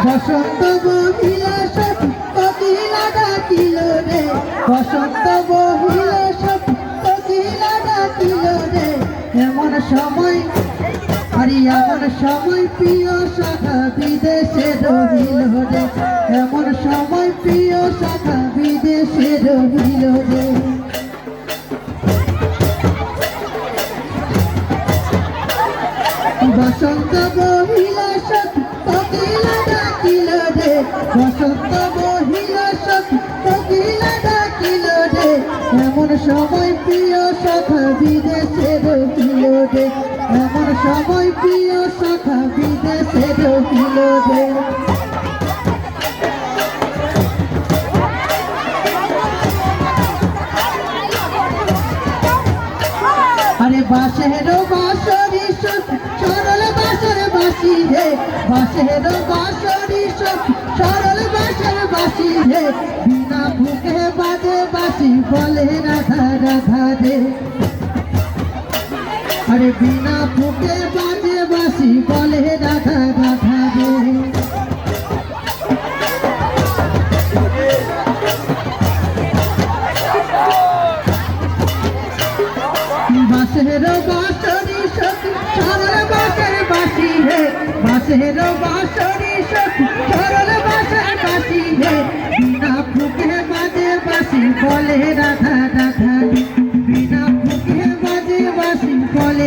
বসন্ত বহিলা কোকিলা ডাকিল রে। বসন্ত বহিলা কোকিলা ডাকিল রে। এমন সময়, আরে এমন সময় প্রিয় শাখা বিদেশে রহিল রে। এমন সময় প্রিয় শাখা বিদেশে রহিল রে। মহিলা সব কোকিলা ডাকিল রে। এমন সময় প্রিয় সখা বিদেশে রহিল রে। এমন সময় প্রিয় সখা বিদেশে রহিল রে। আরে বাসের বাসরি সরল বাসর বাসি রে। বাসের বাসরি সব বাসি রে বিনা ভুকে বাজে, বাসি বলে রাধা রাধা রে। আরে বিনা ভুকে বাজে, বাসি বলে রাধা রাধা রে। বাসের বাসরি সখী বাসের বাসের সখী বাজে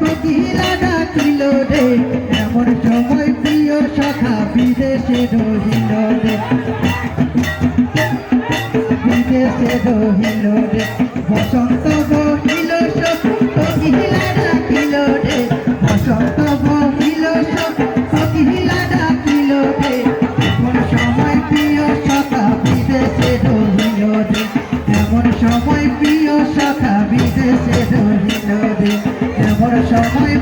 কোকিলা ডাকিল রে এমন সময় প্রিয় সখা বিদেশে রহিল রে বিদেশে রহিল রে বসন্ত বহিল সখী ডাকিল রে বসন্ত